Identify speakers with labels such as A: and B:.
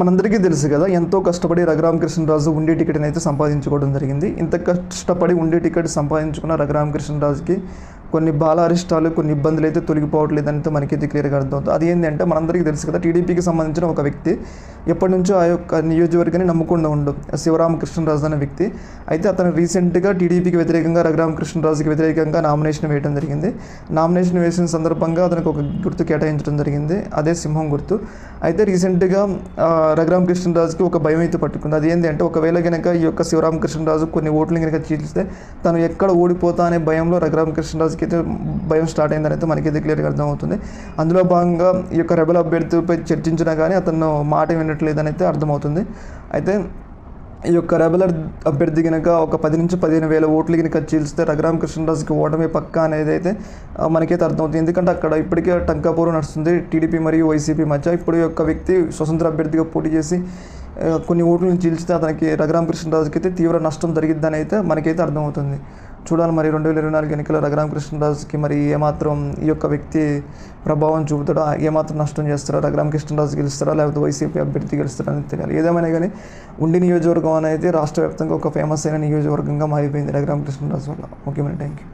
A: మనందరికీ తెలుసు కదా ఎంతో కష్టపడి రఘురామకృష్ణరాజు ఉండే టికెట్ని అయితే సంపాదించుకోవడం జరిగింది. ఇంత కష్టపడి ఉండే టికెట్ సంపాదించుకున్న రఘురామకృష్ణరాజుకి కొన్ని బాల అరిష్టాలు కొన్ని ఇబ్బందులు అయితే తొలగిపోవట్లేదు అయితే మనకైతే క్లియర్గా అర్థమవుతుంది. అది ఏంటంటే మనందరికీ తెలుసు కదా టీడీపీకి సంబంధించిన ఒక వ్యక్తి ఎప్పటి నుంచో ఆ యొక్క నియోజకవర్గాన్ని నమ్ముకుండా ఉండు శివరామకృష్ణరాజు అనే వ్యక్తి. అయితే అతను రీసెంట్గా టీడీపీకి వ్యతిరేకంగా రఘురామకృష్ణరాజుకి వ్యతిరేకంగా నామినేషన్ వేయడం జరిగింది. నామినేషన్ వేసిన సందర్భంగా అతనికి ఒక గుర్తు కేటాయించడం జరిగింది. అదే సింహం గుర్తు. అయితే రీసెంట్గా రఘురామ కృష్ణరాజుకి ఒక భయం అయితే పట్టుకుంది. అది ఏంటి అంటే ఒకవేళ కనుక ఈ యొక్క శివరామకృష్ణరాజు కొన్ని ఓట్లు కనుక చీల్చితే తను ఎక్కడ ఓడిపోతా అనే భయంలో రఘురామకృష్ణరాజుకి అయితే భయం స్టార్ట్ అయిందని అయితే మనకైతే క్లియర్గా అర్థమవుతుంది. అందులో భాగంగా ఈ యొక్క రెబల్ అభ్యర్థిపై చర్చించినా కానీ అతను మాట వినట్లేదని అయితే అర్థమవుతుంది. అయితే ఈ యొక్క రెబలర్ అభ్యర్థి కనుక ఒక పది నుంచి పదిహేను వేల ఓట్లు కనుక చీల్స్తే రఘురామకృష్ణరాజుకి ఓటమి పక్క అనేది అయితే మనకైతే అర్థమవుతుంది. ఎందుకంటే అక్కడ ఇప్పటికే టంకాపూర్ నడుస్తుంది టీడీపీ మరియు వైసీపీ మధ్య. ఇప్పుడు ఈ యొక్క వ్యక్తి స్వతంత్ర అభ్యర్థిగా పోటీ చేసి కొన్ని ఓట్లను చీల్చితే అతనికి రఘురామకృష్ణరాజుకి అయితే తీవ్ర నష్టం జరిగిద్దని అయితే మనకైతే అర్థమవుతుంది. చూడాలి మరి రెండు వేల ఇరవై నాలుగు ఎన్నికల రఘురామకృష్ణరాజుకి మరి ఏమాత్రం ఈ యొక్క వ్యక్తి ప్రభావం చూపుతాడో? ఏమాత్రం నష్టం చేస్తారో రఘురామకృష్ణరాజు గెలుస్తారా లేకపోతే వైసీపీ అభ్యర్థి గెలుస్తారా అని తెలియాలి. ఏదేమైనా కానీ ఉండి నియోజకవర్గం అనేది రాష్ట్ర వ్యాప్తంగా ఒక ఫేమస్ అయిన నియోజకవర్గంగా మారిపోయింది రఘురామకృష్ణరాజు వల్ల. ముఖ్యమైన థ్యాంక్ యూ